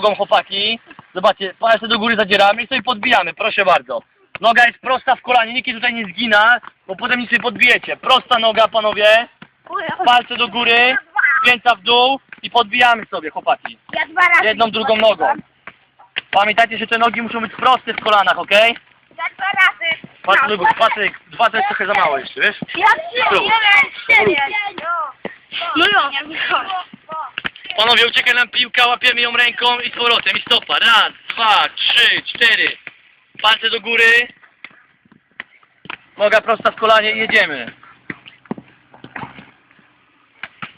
chłopaki. Zobaczcie, palce do góry zadzieramy i sobie podbijamy, proszę bardzo. Noga jest prosta w kolanie, nikt jej tutaj nie zgina, bo potem nic nie podbijecie. Prosta noga, panowie, palce do góry, pięta w dół i podbijamy sobie, chłopaki. Ja dwa razy. Jedną, drugą nogą. Pamiętajcie, że te nogi muszą być proste w kolanach, okej? Ja dwa razy. Patryk, Patryk, dwa to jest trochę za mało jeszcze, wiesz? Ja trzy, cztery. No ja. Panowie, ucieka nam piłka, łapiemy ją ręką i z powrotem, i stopa. Raz, dwa, trzy, cztery. Palce do góry. Noga prosta w kolanie i jedziemy.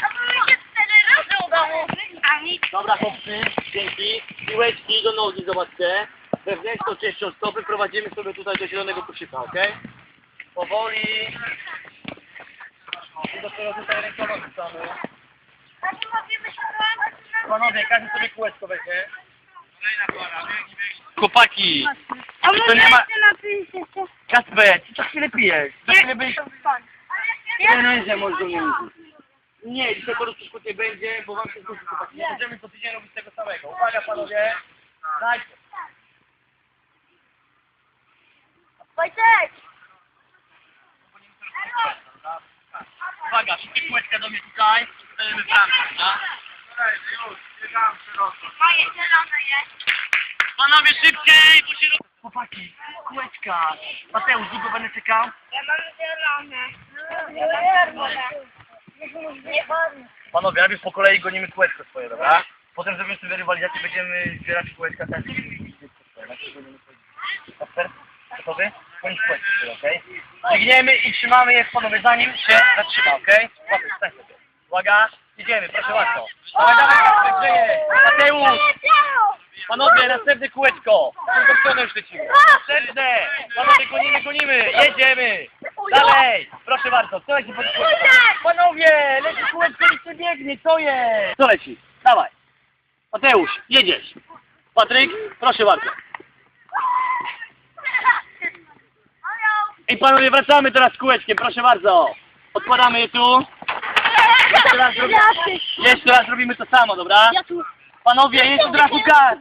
A my się cztery razy udało. A nic. Dobra, chłopcy, dzięki. Piłeczki do nogi, zobaczcie. Wewnętrzną częścią stopy prowadzimy sobie tutaj do zielonego koszyka, okej? Powoli. I dopiero tutaj rękoma rzucamy. A nie mówimy się Panowie, każdy sobie kółeczko weźmie. Chłopaki, A my To nie ma-. Kasper, ty co chwilę pijesz? Za chwilę byś... Nie, nie, może nie Nie, dzisiaj po prostu nie będzie, bo wam się zgłosi chłopaki. Nie możemy co tydzień robić tego samego. Uwaga panowie. Najpierw. Wojtek! Uwaga, wszystkie kółeczka do mnie tutaj. Stajemy w ramce, tak? Moje zielone jest. Panowie szybciej, bo się. Chłopaki, kółeczka. Mateusz, długo będę czekał? Ja mam zielone. Zielone. Nie wolno. Panowie, najpierw po kolei gonimy kółeczko swoje, dobra? Potem zrobimy sobie rywalizację, będziemy zbierać kółeczka też. Kasper, gotowy? Gonić kółeczko sobie, okej? Biegniemy i trzymamy je, panowie, zanim się zatrzyma, okej? Okay? Stań sobie. Uwaga, idziemy, proszę bardzo. Dawaj, dawaj? Mateusz! Panowie, następne kółeczko. W drugą stronę już lecimy. Następne! Panowie, gonimy, gonimy. Jedziemy. Dalej. Proszę bardzo, co leci pod kółeczko? Panowie, leci kółeczko, nic nie biegnie, co jest? Co leci? Dawaj. Mateusz, jedziesz. Patryk, proszę bardzo. I panowie, wracamy teraz kółeczkiem, proszę bardzo. Odkładamy je tu. Jeszcze raz, robimy, jeszcze raz robimy to samo, dobra? Ja tu. Panowie, jest od razu gaz.